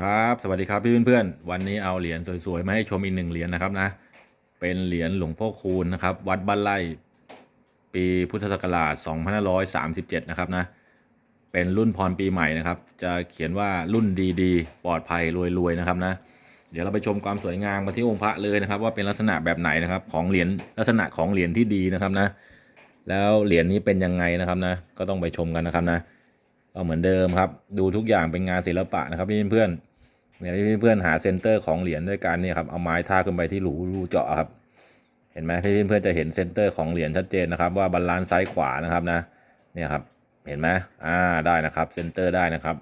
ครับสวัสดีครับพี่เพื่อนๆวันนี้เอาเหรียญสวยๆมาให้ชมอีกหนึ่งเหรียญนะครับนะ เป็นเหรียญหลวงพ่อคูณนะครับ วัดบ้านไร่ ปีพุทธศักราช2537 นะครับนะ เป็นรุ่นพรปีใหม่นะครับ จะเขียนว่ารุ่นดีๆ ปลอดภัยรวยๆนะครับนะ เดี๋ยวเราไปชมความสวยงามมาที่องค์พระเลยนะครับ ว่าเป็นลักษณะแบบไหนนะครับ ของเหรียญลักษณะของเหรียญที่ดีนะครับนะ แล้วเหรียญนี้เป็นยังไงนะครับนะ ก็ต้องไปชมกันนะครับนะ ก็เหมือนเดิมครับ ดูทุกอย่างเป็นงานศิลปะนะครับพี่เพื่อนๆเนี่ยพี่เพื่อนๆหาเซนเตอร์ของเหรียญด้วยกันเนี่ยครับเอาไม้ท่าขึ้นไปที่รูรูเจาะครับ เห็นไหมพี่เพื่อนๆจะเห็นเซนเตอร์ของเหรียญชัดเจนนะครับ ว่าบาลานซ์ซ้ายขวานะครับนะเนี่ยครับเห็นไหมอ่าได้นะครับเซนเตอร์ได้นะครับ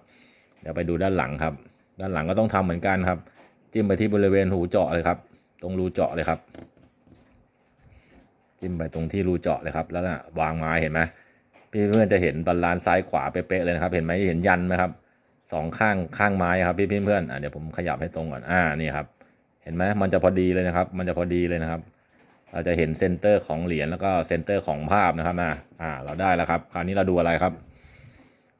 เดี๋ยวไปดูด้านหลังครับ ด้านหลังก็ต้องทำเหมือนกันครับ จิ้มไปที่บริเวณหูเจาะเลยครับ ตรงรูเจาะเลยครับ จิ้มไปตรงที่รูเจาะเลยครับ แล้วก็วางไม้เห็นไหม พี่เพื่อนจะเห็นบาลานซ์ซ้ายขวาเป๊ะๆเลยนะครับเห็นไหมเห็นยันไหมครับสองข้างข้างไม้ครับพี่เพื่อนอะเดี๋ยวผมขยับให้ตรงก่อนอ่านี่ครับเห็นไหมมันจะพอดีเลยนะครับ มันจะพอดีเลยนะครับ เราจะเห็นเซนเตอร์ของเหรียญแล้วก็เซนเตอร์ของภาพนะครับนะอ่าเราได้แล้วครับ คราวนี้เราดูอะไรครับ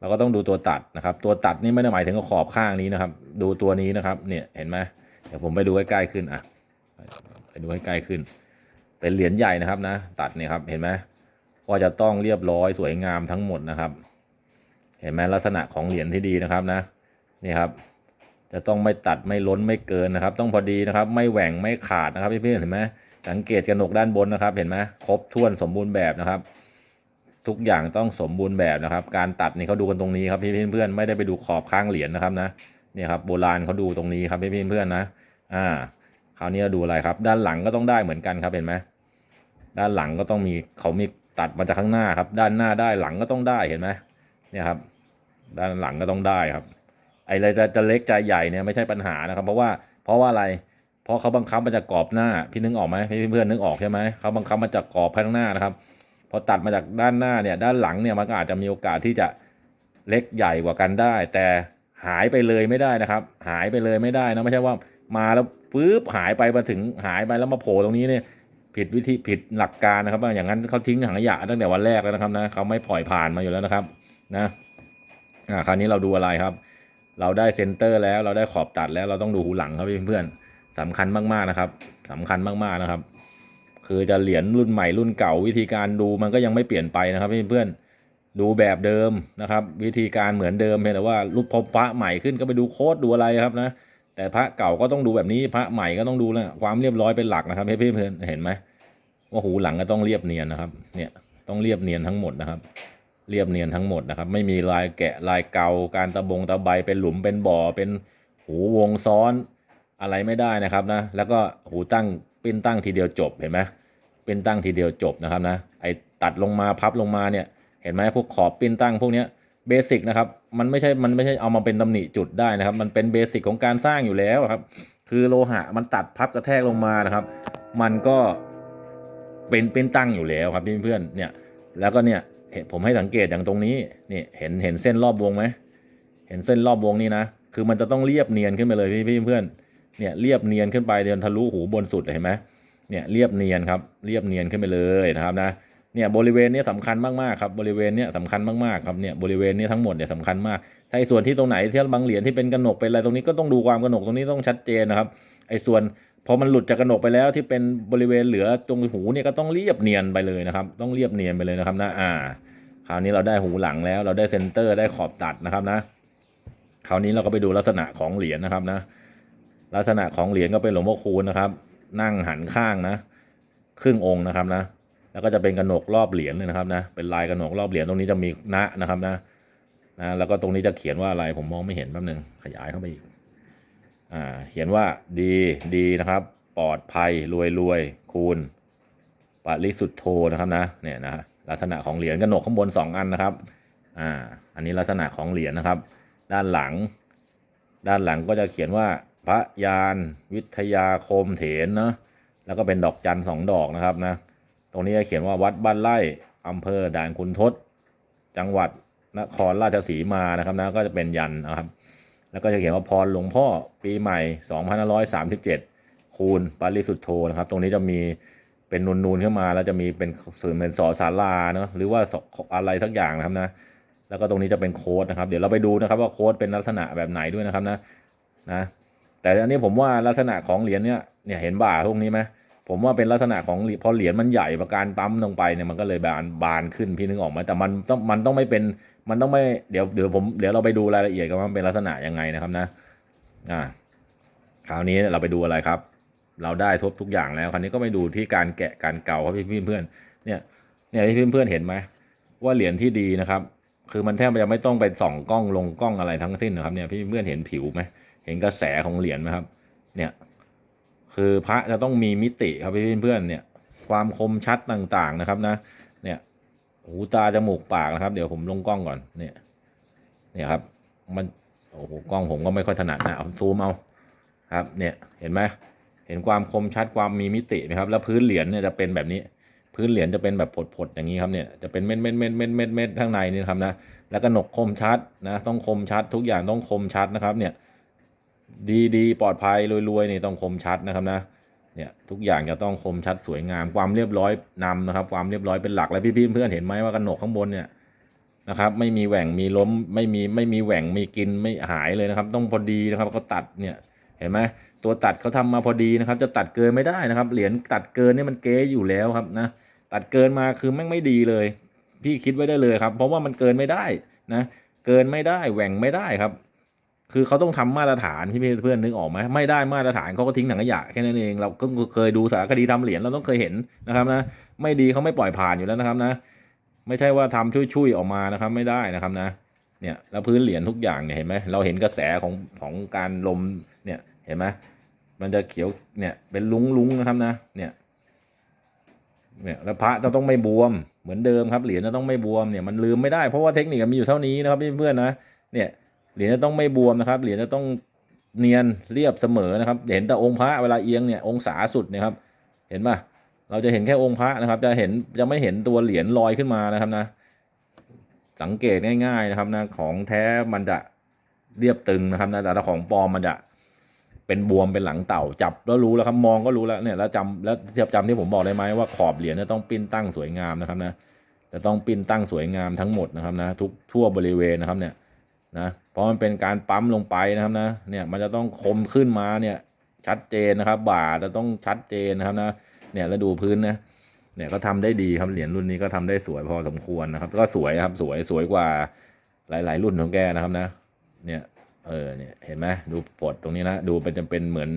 เราก็ต้องดูตัวตัดนะครับ ตัวตัดนี่ไม่ได้หมายถึงขอบข้างนี้นะครับ ดูตัวนี้นะครับเนี่ยเห็นไหมเดี๋ยวผมไปดูใกล้ๆขึ้นอะไปดูให้ใกล้ขึ้น เป็นเหรียญใหญ่นะครับนะ ตัดเนี่ยครับเห็นไหม ว่าจะต้องเรียบร้อยสวยงามทั้งหมดนะครับ เห็นไหมลักษณะของเหรียญที่ดีนะครับนะนี่ครับ จะต้องไม่ตัดไม่ล้นไม่เกินนะครับ ต้องพอดีนะครับ ไม่แหว่งไม่ขาดนะครับพี่เพื่อนเห็นไหมสังเกตกระหนกด้านบนนะครับ เห็นไหมครบถ้วนสมบูรณ์แบบนะครับ ทุกอย่างต้องสมบูรณ์แบบนะครับ การตัดนี่เขาดูกันตรงนี้ครับพี่เพื่อนไม่ได้ไปดูขอบข้างเหรียญนะครับนะเนี่ยครับโบราณเขาดูตรงนี้ครับพี่เพื่อนนะอ่าคราวนี้เราดูอะไรครับ ด้านหลังก็ต้องได้เหมือนกันครับเห็นไหมด้านหลังก็ต้องมีเขามี ตัดมาจากข้างหน้าครับ ด้านหน้าได้หลังก็ต้องได้เห็นไหมเนี่ยครับ ด้านหลังก็ต้องได้ครับ ไอ้อะไรจะจะเล็กจะใหญ่เนี่ยไม่ใช่ปัญหานะครับ เพราะว่าเพราะว่าอะไร เพราะเขาบังคับมาจากกรอบหน้าพี่นึกออกไหมพี่เพื่อนนึกออกใช่ไหมเขาบังคับมาจากกรอบข้างหน้านะครับพอตัดมาจากด้านหน้าเนี่ยด้านหลังเนี่ยมันก็อาจจะมีโอกาสที่จะเล็กใหญ่กว่ากันได้ แต่หายไปเลยไม่ได้นะครับ หายไปเลยไม่ได้นะไม่ใช่ว่ามาแล้วปึ๊บหายไปมาถึงหายไปแล้วมาโผล่ตรงนี้เนี่ย ผิดวิธีผิดหลักการนะครับว่าอย่างนั้นเขาทิ้งถังขยะตั้งแต่วันแรกแล้วนะครับนะเขาไม่ปล่อยผ่านมาอยู่แล้วนะครับ นะอ่าคราวนี้เราดูอะไรครับ เราได้เซนเตอร์แล้วเราได้ขอบตัดแล้วเราต้องดูหูหลังครับเพื่อนๆสำคัญมากๆนะครับสำคัญมากๆนะครับ คือจะเหรียญรุ่นใหม่รุ่นเก่าวิธีการดูมันก็ยังไม่เปลี่ยนไปนะครับเพื่อนๆดูแบบเดิมนะครับ วิธีการเหมือนเดิมเพียงแต่ว่ารูปพบพระใหม่ขึ้นก็ไปดูโค้ดดูอะไรครับนะ แต่พระเก่าก็ต้องดูแบบนี้พระใหม่ก็ต้องดูนะความเรียบร้อยเป็นหลักนะครับเพื่อนๆเห็นไหมว่าหูหลังก็ต้องเรียบเนียนนะครับ เนี่ยต้องเรียบเนียนทั้งหมดนะครับ เรียบเนียนทั้งหมดนะครับ ไม่มีลายแกะลายเกาการตะบงตะไบเป็นหลุมเป็นบ่อเป็นหูวงซ้อนอะไรไม่ได้นะครับนะ แล้วก็หูตั้งปิ้นตั้งทีเดียวจบเห็นไหมปิ้นตั้งทีเดียวจบนะครับนะไอตัดลงมาพับลงมาเนี่ยเห็นไหมพวกขอบปิ้นตั้งพวกเนี้ย เบสิกนะครับ มันไม่ใช่ มันไม่ใช่เอามาเป็นตำหนิจุดได้นะครับ มันเป็นเบสิกของการสร้างอยู่แล้วครับ คือโลหะมันตัดพับกระแทกลงมานะครับ มันก็เป็นเป็นตั้งอยู่แล้วครับเพื่อนๆเนี่ย แล้วก็เนี่ยเห็นผมให้สังเกตอย่างตรงนี้นี่เห็นเห็นเส้นรอบวงไหมเห็นเส้นรอบวงนี่นะ คือมันจะต้องเรียบเนียนขึ้นไปเลยพี่พี่เพื่อนเนี่ยเรียบเนียนขึ้นไปเดินทะลุหูบนสุดเห็นไหมเนี่ยเรียบเนียนครับ เรียบเนียนขึ้นไปเลยนะครับนะ เนี่ยบริเวณนี้สำคัญมากๆครับบริเวณนี้สำคัญมากๆครับเนี่ยบริเวณนี้ทั้งหมดเนี่ยสำคัญมากถ้าไอ้ส่วนที่ตรงไหนที่บางเหรียญที่เป็นกระหนกเป็นอะไรตรงนี้ก็ต้องดูความกระหนกตรงนี้ต้องชัดเจนนะครับไอ้ส่วนพอมันหลุดจากกระหนกไปแล้วที่เป็นบริเวณเหลือตรงหูเนี่ยก็ต้องเรียบเนียนไปเลยนะครับ ต้องเรียบเนียนไปเลยนะครับนะอ่า คราวนี้เราได้หูหลังแล้ว เราได้เซนเตอร์ได้ขอบตัดนะครับนะ คราวนี้เราก็ไปดูลักษณะของเหรียญนะครับนะ ลักษณะของเหรียญก็เป็นหลวงพ่อคูณนะครับ นั่งหันข้างนะ ครึ่งองค์นะครับนะ แล้วก็จะเป็นกระหนกรอบเหรียญเลยนะครับนะเป็นลายกระหนกรอบเหรียญตรงนี้จะมีนะนะครับนะนะแล้วก็ตรงนี้จะเขียนว่าอะไรผมมองไม่เห็นแป๊บนึงขยายเข้าไปอีกอ่าเขียนว่าดีดีนะครับปลอดภัยรวยรวยคูณปริสุทธโธนะครับนะเนี่ยนะลักษณะของเหรียญกระหนกข้างบนสองอันนะครับอ่าอันนี้ลักษณะของเหรียญนะครับ ด้านหลัง ด้านหลังก็จะเขียนว่าพระยานวิทยาคมเถนเนาะแล้วก็เป็นดอกจันสองดอกนะครับนะ ตรงนี้จะเขียนว่าวัดบ้านไร่อำเภอด่านคุณทศ จังหวัดนครราชสีมานะครับนะก็จะเป็นยันนะครับ แล้วก็จะเขียนว่าพรหลวงพ่อปีใหม่ 2537 คูณปาริสุทธโธนะครับ ตรงนี้จะมีเป็นนูนๆขึ้นมา แล้วจะมีเป็นสื่อเป็นสอสาราเนาะหรือว่าอะไรสักอย่างนะครับนะแล้วก็ตรงนี้จะเป็นโค้ดนะครับ เดี๋ยวเราไปดูนะครับว่าโค้ดเป็นลักษณะแบบไหนด้วยนะครับนะนะแต่อันนี้ผมว่าลักษณะของเหรียญเนี่ยเนี่ยเห็นบ่าพวกนี้ไหม ผมว่าเป็นลักษณะของพอเหรียญมันใหญ่ประการปั๊มลงไปเนี่ยมันก็เลยบานบานขึ้นพี่นึกออกไหมแต่มันต้องมันต้องไม่เป็นมันต้องไม่เดี๋ยวเดี๋ยวผมเดี๋ยวเราไปดูรายละเอียดกันว่ามันเป็นลักษณะยังไงนะครับนะอ่าคราวนี้เราไปดูอะไรครับ เราได้ทบทุกอย่างแล้วคราวนี้ก็ไปดูที่การแกะการเก่าครับพี่พี่เพื่อนเนี่ยเนี่ยพี่เพื่อนเห็นไหมว่าเหรียญที่ดีนะครับ คือมันแทบจะไม่ต้องไปส่องกล้องลงกล้องอะไรทั้งสิ้นนะครับเนี่ยพี่เพื่อนเห็นผิวไหมเห็นกระแสของเหรียญไหมครับ เนี่ย คือพระจะต้องมีมิติครับพี่เพื่อนๆเนี่ยความคมชัดต่างๆนะครับนะ เนี่ยหูตาจมูกปากนะครับ เดี๋ยวผมลงกล้องก่อนเนี่ยเนี่ยครับ มันโอ้โหกล้องผมก็ไม่ค่อยถนัดนะเอาซูมเอาครับ เนี่ยเห็นไหมเห็นความคมชัดความมีมิติไหมครับ แล้วพื้นเหรียญเนี่ยจะเป็นแบบนี้ พื้นเหรียญจะเป็นแบบผดๆอย่างนี้ครับเนี่ยจะเป็นเม็ดเม็ดเม็ดเม็ดเม็ดเม็ดข้างในนี่ครับนะแล้วก็หนกคมชัดนะ ต้องคมชัด ทุกอย่างต้องคมชัดนะครับ เนี่ย ดีดีปลอดภัยรวยๆนี่ต้องคมชัดนะครับนะเนี่ยทุกอย่างจะต้องคมชัดสวยงามความเรียบร้อยนำนะครับ ความเรียบร้อยเป็นหลักแล้วพี่ๆเพื่อนเห็นไหมว่ากระหนกข้างบนเนี่ยนะครับ ไม่มีแหว่งมีล้มไม่มีไม่มีแหว่งมีกินไม่หายเลยนะครับ ต้องพอดีนะครับเขาตัดเนี่ยเห็นไหมตัวตัดเขาทำมาพอดีนะครับ จะตัดเกินไม่ได้นะครับ เหรียญตัดเกินเนี่ยมันเก๊อยู่แล้วครับนะตัดเกินมาคือแม่งไม่ดีเลย พี่คิดไว้ได้เลยครับ เพราะว่ามันเกินไม่ได้นะเกินไม่ได้แหว่งไม่ได้ครับ คือเขาต้องทำมาตรฐานพี่เพื่อนนึกออกไหมไม่ได้มาตรฐานเขาก็ทิ้งถังขยะแค่นั้นเองเราก็เคยดูสารคดีทำเหรียญเราต้องเคยเห็นนะครับนะไม่ดีเขาไม่ปล่อยผ่านอยู่แล้วนะครับนะ ไม่ใช่ว่าทำช่วยๆออกมานะครับไม่ได้นะครับนะเนี่ยแล้วพื้นเหรียญทุกอย่างเนี่ยเห็นไหมเราเห็นกระแสของของการลมเนี่ยเห็นไหมมันจะเขียวเนี่ยเป็นลุงลุงๆนะครับนะเนี่ยเนี่ยแล้วพระจะต้องไม่บวมเหมือนเดิมครับเหรียญจะต้องไม่บวมเนี่ยมันลืมไม่ได้เพราะว่าเทคนิคมันมีอยู่เท่านี้นะครับเพื่อนๆนะเนี่ย เหรียญจะต้องไม่บวมนะครับ เหรียญจะต้องเนียนเรียบเสมอนะครับ เห็นแต่องค์พระเวลาเอียงเนี่ยองศาสุดนี่ยครับ เห็นป่ะเราจะเห็นแค่องค์พระนะครับ จะเห็นจะไม่เห็นตัวเหรียญลอยขึ้นมานะครับนะ สังเกตง่ายๆนะครับนะของแท้มันจะเรียบตึงนะครับนะแต่ถ้าของปลอมมันจะเป็นบวมเป็นหลังเต่าจับแล้วรู้แล้วครับมองก็รู้แล้วเนี่ยแล้วจำแล้วเทียบจำที่ผมบอกได้ไหมว่าขอบเหรียญเนี่ยต้องปิ้นตั้งสวยงามนะครับนะจะต้องปิ้นตั้งสวยงามทั้งหมดนะครับนะทุกทั่วบริเวณนะครับเนี่ยนะ เพราะมันเป็นการปั๊มลงไปนะครับนะเนี่ยมันจะต้องคมขึ้นมาเนี่ยชัดเจนนะครับ บ่าจะต้องชัดเจนนะครับนะเนี่ยแล้วดูพื้นนะเนี่ยก็ทำได้ดีครับเหรียญรุ่นนี้ก็ทำได้สวยพอสมควรนะครับ ก็สวยครับสวยสวยกว่าหลาย ๆ รุ่นของแกนะครับนะ เนี่ยเออเนี่ยเห็นไหมดูปลดตรงนี้นะดูเป็นจะเป็นเหมือน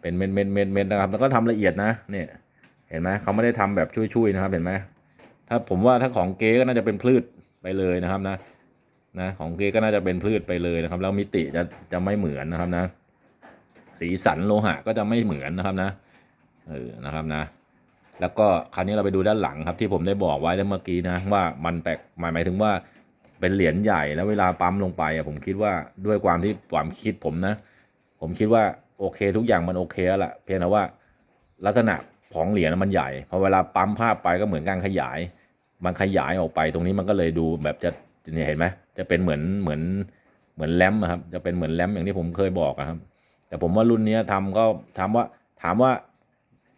เป็นเม็ดเม็ดเม็ดเม็ดนะครับ แล้วก็ทำละเอียดนะเนี่ยเห็นไหมเขาไม่ได้ทำแบบช่วยๆนะครับเห็นไหมถ้าผมว่าถ้าของเก๊ก็น่าจะเป็นพืชไปเลยนะครับนะ นะของเกก็น่าจะเป็นพืชไปเลยนะครับ แล้วมิติจะจะไม่เหมือนนะครับนะ สีสันโลหะก็จะไม่เหมือนนะครับนะเออนะครับนะ แล้วก็คราวนี้เราไปดูด้านหลังครับที่ผมได้บอกไว้เมื่อกี้นะว่ามันแปลกหมายหมายถึงว่าเป็นเหรียญใหญ่แล้วเวลาปั๊มลงไปอะผมคิดว่าด้วยความที่ความคิดผมนะ ผมคิดว่าโอเคทุกอย่างมันโอเคแล้วล่ะเพียงแต่ว่าลักษณะของเหรียญมันใหญ่พอเวลาปั๊มภาพไปก็เหมือนการขยาย มันขยายออกไปตรงนี้มันก็เลยดูแบบจะเห็นไหม จะเป็นเหมือนเหมือนเหมือนแรมครับจะเป็นเหมือนแรมอย่างที่ผมเคยบอกครับ แต่ผมว่ารุ่นนี้ยทำก็ถามว่าถามว่า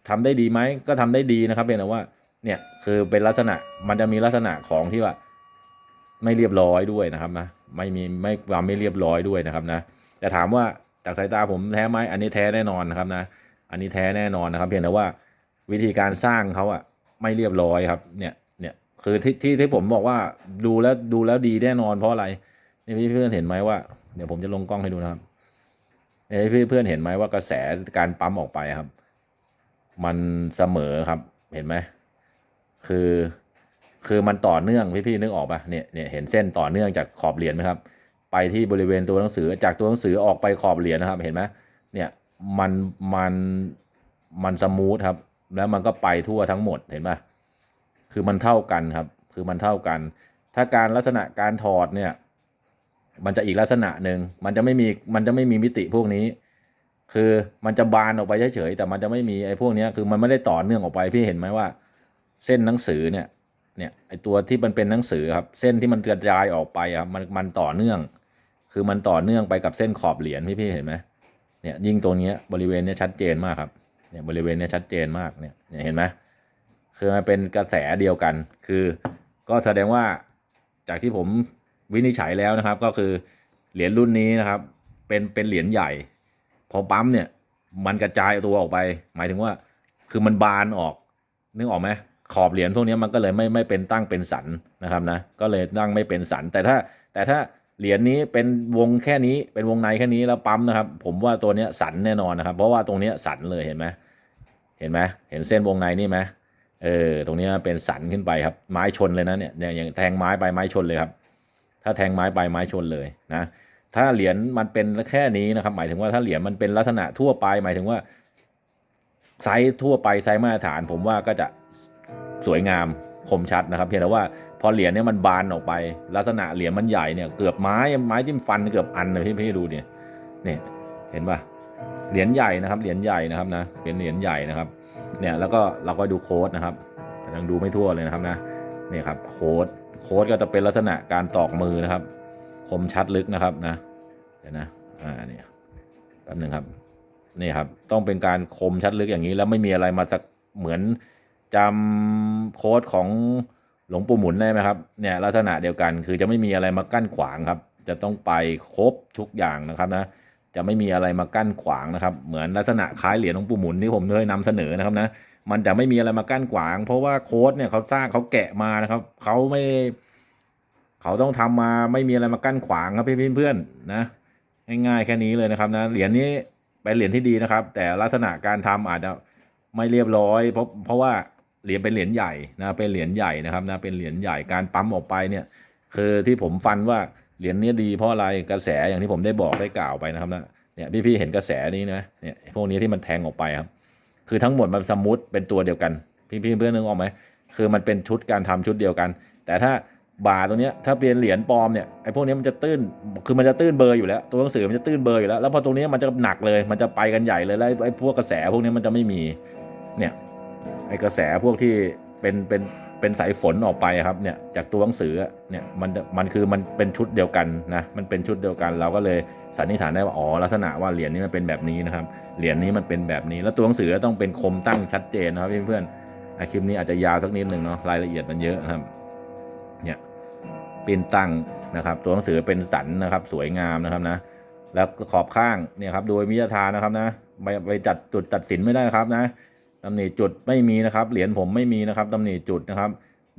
ทำได้ดีไหมก็ทำได้ดีนะครับเพียงแต่ว่าเนี่ยคือเป็นลักษณะมันจะมีลักษณะของที่ว่า ไม่เรียบร้อยด้วยนะครับนะไม่มีไม่ความไม่เรียบร้อยด้วยนะครับนะแต่ถามว่าจากสายตาผมแท้ไหมอันนี้แท้แน่นอนนะครับนะ อันนี้แท้แน่นอนนะครับ เพียงแต่ว่าวิธีการสร้างเขาอะไม่เรียบร้อยครับเนี่ย คือที่ที่ที่ผมบอกว่าดูแล้วดูแล้วดีแน่นอนเพราะอะไรนี่พี่เพื่อนเห็นไหมว่าเดี๋ยวผมจะลงกล้องให้ดูนะครับเนี่ยพี่เพื่อนเห็นไหมว่ากระแสการปั๊มออกไปครับ มันเสมอครับ เห็นไหมคือ คือมันต่อเนื่องพี่พี่นึกออกปะเนี่ยเนี่ยเห็นเส้นต่อเนื่องจากขอบเหรียญไหมครับ ไปที่บริเวณตัวหนังสือจากตัวหนังสือออกไปขอบเหรียญนะครับ เห็นไหมเนี่ยมันมันมันสมูทครับ แล้วมันก็ไปทั่วทั้งหมดเห็นปะ คือมันเท่ากันครับ คือมันเท่ากัน ถ้าการลักษณะการถอดเนี่ย มันจะอีกลักษณะหนึ่งมันจะไม่มีมันจะไม่มีมิติพวกนี้ คือมันจะบานออกไปเฉยๆแต่มันจะไม่มีไอ้พวกนี้คือมันไม่ได้ต่อเนื่องออกไปพี่เห็นไหมว่า เส้นหนังสือเนี่ยเนี่ยไอตัวที่มันเป็นหนังสือครับเส้นที่มันกระจายออกไปครับมันมันต่อเนื่อง คือมันต่อเนื่องไปกับเส้นขอบเหรียญพี่พี่ๆเห็นไหมเนี่ยยิ่งตรงนี้บริเวณเนี้ยชัดเจนมากครับเนี่ยบริเวณเนี้ยชัดเจนมากเนี่ยเห็นไหม คือมันเป็นกระแสเดียวกัน คือก็แสดงว่าจากที่ผมวินิจฉัยแล้วนะครับ ก็คือเหรียญรุ่นนี้นะครับ เป็นเป็นเหรียญใหญ่ พอปั๊มเนี่ย มันกระจายตัวออกไป หมายถึงว่า คือมันบานออกนึกออกไหมขอบเหรียญพวกนี้มันก็เลยไม่ไม่เป็นตั้งเป็นสันนะครับนะก็เลยตั้งไม่เป็นสัน แต่ถ้าแต่ถ้าเหรียญนี้เป็นวงแค่นี้เป็นวงในแค่นี้แล้วปั๊มนะครับ ผมว่าตัวเนี้ยสันแน่นอนนะครับ เพราะว่าตรงเนี้ยสันเลยเห็นไหมเห็นไหมเห็นเส้นวงในนี่ไหม เออตรงนี้เป็นสันขึ้นไปครับ ไม้ชนเลยนะเนี่ยเนี่ยอย่างแทงไม้ไปไม้ชนเลยครับ ถ้าแทงไม้ไปไม้ชนเลยนะ ถ้าเหรียญมันเป็นแค่นี้นะครับ หมายถึงว่าถ้าเหรียญมันเป็นลักษณะทั่วไป หมายถึงว่าไซส์ทั่วไปไซส์มาตรฐาน ผมว่าก็จะสวยงามคมชัดนะครับ เพียงแต่ว่าพอเหรียญเนี่ยมันบานออกไป ลักษณะเหรียญมันใหญ่เนี่ยเกือบไม้ไม้จิ้มฟันเกือบอันเลยพี่พี่ดูเนี่ยเนี่ยเห็นปะเหรียญใหญ่นะครับเหรียญใหญ่นะครับนะเป็นเหรียญใหญ่นะครับ เนี่ยแล้วก็เราก็ดูโค้ดนะครับยังดูไม่ทั่วเลยนะครับนะนี่ครับโค้ดโค้ดก็จะเป็นลักษณะการตอกมือนะครับ คมชัดลึกนะครับนะเดี๋ยวนะอ่าเนี่ยแป๊บหนึ่งครับนี่ครับต้องเป็นการคมชัดลึกอย่างนี้ แล้วไม่มีอะไรมาสักเหมือนจำโค้ดของหลวงปู่หมุนได้ไหมครับเนี่ยลักษณะเดียวกันคือจะไม่มีอะไรมากั้นขวางครับ จะต้องไปครบทุกอย่างนะครับนะ จะไม่มีอะไรมากั้นขวางนะครับ เหมือนลักษณะคล้ายเหรียญหลวงปู่หมุนที่ผมเคยนำเสนอนะครับนะมันจะไม่มีอะไรมากั้นขวาง เพราะว่าโค้ดเนี่ยเขาสร้างเขาแกะมานะครับเขาไม่เขาต้องทำมาไม่มีอะไรมากั้นขวางครับพี่เพื่อนๆนะง่ายๆแค่นี้เลยนะครับนะเหรียญนี้เป็นเหรียญที่ดีนะครับ แต่ลักษณะการทำอาจจะไม่เรียบร้อย เพราะเพราะว่าเหรียญเป็นเหรียญใหญ่นะเป็นเหรียญใหญ่นะครับนะเป็นเหรียญใหญ่การปั๊มออกไปเนี่ย คือที่ผมฟันว่า เหรียญนี้ดีเพราะอะไรกระแสอย่างที่ผมได้บอกได้กล่าวไปนะครับนะเนี่ยพี่ๆเห็นกระแสนี้นะเนี่ยพวกนี้ที่มันแทงออกไปครับ คือทั้งหมดมันสมูทเป็นตัวเดียวกัน พี่พี่เพื่อนนึกออกไหมคือมันเป็นชุดการทำชุดเดียวกัน แต่ถ้าบาร์ตัวเนี้ยถ้าเป็นเหรียญปลอมเนี่ยไอ้พวกนี้มันจะตื้นคือมันจะตื้นเบอร์อยู่แล้ว ตัวหนังสือมันจะตื้นเบอร์อยู่แล้วแล้วพอตรงนี้มันจะหนักเลยมันจะไปกันใหญ่เลยแล้วไอ้พวกกระแสพวกนี้มันจะไม่มีเนี่ยไอ้กระแสพวกที่เป็นเป็น เป็นสายฝนออกไปครับเนี่ยจากตัวหนังสือเนี่ยมันมันคือมันเป็นชุดเดียวกันนะมันเป็นชุดเดียวกัน เราก็เลยสันนิษฐานได้ว่าอ๋อลักษณะว่าเหรียญนี้มันเป็นแบบนี้นะครับเหรียญนี้มันเป็นแบบนี้ แล้วตัวหนังสือต้องเป็นคมตั้งชัดเจนนะครับเพื่อนๆอะคลิปนี้อาจจะยาวสักนิดหนึ่งเนาะรายละเอียดมันเยอะครับเนี่ยปีนตั้งนะครับตัวหนังสือเป็นสันนะครับสวยงามนะครับนะแล้วขอบข้างเนี่ยครับโดยมิยทานนะครับนะไปไปจัดจุดตัดสินไม่ได้นะครับนะ ตำหนิจุดไม่มีนะครับเหรียญผมไม่มีนะครับตำหนิจุดนะครับ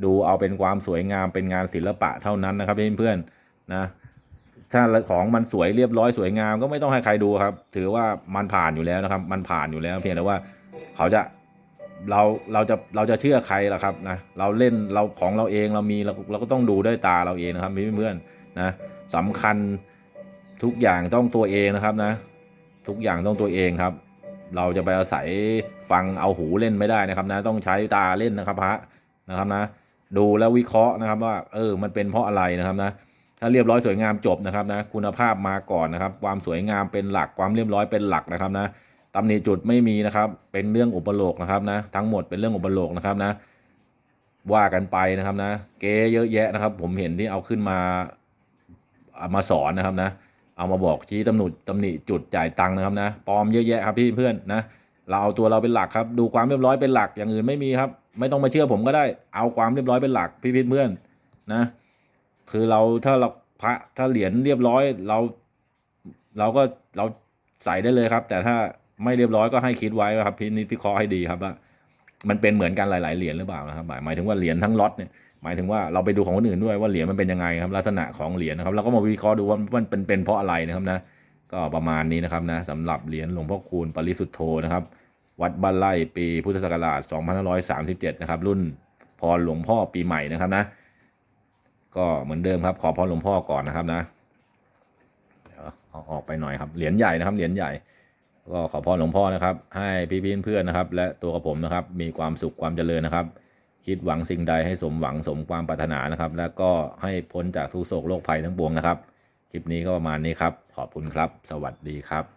ดูเอาเป็นความสวยงามเป็นงานศิลปะเท่านั้นนะครับเพื่อนๆนะถ้าของมันสวยเรียบร้อยสวยงามก็ไม่ต้องให้ใครดูครับ ถือว่ามันผ่านอยู่แล้วนะครับ มันผ่านอยู่แล้ว เพียงแต่ว่าเขาจะเราเราจะเราจะเชื่อใครล่ะครับนะเราเล่นเราของเราเองเรามีเราเราก็ต้องดูด้วยตาเราเองนะครับเพื่อนๆนะสำคัญทุกอย่างต้องตัวเองนะครับนะ ทุกอย่างต้องตัวเองครับ เราจะไปอาศัยฟังเอาหูเล่นไม่ได้นะครับ นะต้องใช้ตาเล่นนะครับพระนะครับนะ ดูแล้ววิเคราะห์นะครับว่า เออ มันเป็นเพราะอะไรนะครับนะ ถ้าเรียบร้อยสวยงามจบนะครับนะ คุณภาพมาก่อนนะครับ ความสวยงามเป็นหลักความเรียบร้อยเป็นหลักนะครับนะตำหนิจุดไม่มีนะครับ เป็นเรื่องอุปโลกนะครับนะ ทั้งหมดเป็นเรื่องอุปโลกนะครับนะ ว่ากันไปนะครับนะ เกเยอะแยะนะครับ ผมเห็นที่เอาขึ้นมาเอามาสอนนะครับนะ เอามาบอกชี้ตำหนุตำหนิจุดจ่ายตังค์นะครับนะปลอมเยอะแยะครับพี่เพื่อนนะเราเอาตัวเราเป็นหลักครับดูความเรียบร้อยเป็นหลักอย่างอื่นไม่มีครับ ไม่ต้องมาเชื่อผมก็ได้ เอาความเรียบร้อยเป็นหลักพี่เพื่อนนะ คือเราถ้าเราพระถ้าเหรียญเรียบร้อยเรา เราก็เราใส่ได้เลยครับ แต่ถ้าไม่เรียบร้อยก็ให้คิดไว้ครับพี่นิดพิเคราะห์ให้ดีครับว่ามันเป็นเหมือนกันหลาย ๆเหรียญหรือเปล่านะครับหมายถึงว่าเหรียญทั้งล็อตเนี่ย หมายถึงว่าเราไปดูของคนอื่นด้วยว่าเหรียญมันเป็นยังไงครับลักษณะของเหรียญนะครับเราก็มาวิเคราะห์ดูว่ามันเป็นเป็นเพราะอะไรนะครับนะก็ประมาณนี้นะครับนะสำหรับเหรียญหลวงพ่อคูณปริสุทธโธนะครับ วัดบ้านไร่ปีพุทธศักราช 2537 นะครับ รุ่นพรหลวงพ่อปีใหม่นะครับนะ ก็เหมือนเดิมครับ ขอพรหลวงพ่อก่อนนะครับนะเดี๋ยวเอาออกไปหน่อยครับเหรียญใหญ่นะครับเหรียญใหญ่ ก็ขอพรหลวงพ่อนะครับ ให้พี่พี่เพื่อนๆนะครับ และตัวกับผมนะครับ มีความสุขความเจริญนะครับ คิดหวังสิ่งใดให้สมหวังสมความปรารถนานะครับ แล้วก็ให้พ้นจากทุกโศกโรคภัยทั้งปวงนะครับ คลิปนี้ก็ประมาณนี้ครับ ขอบคุณครับ สวัสดีครับ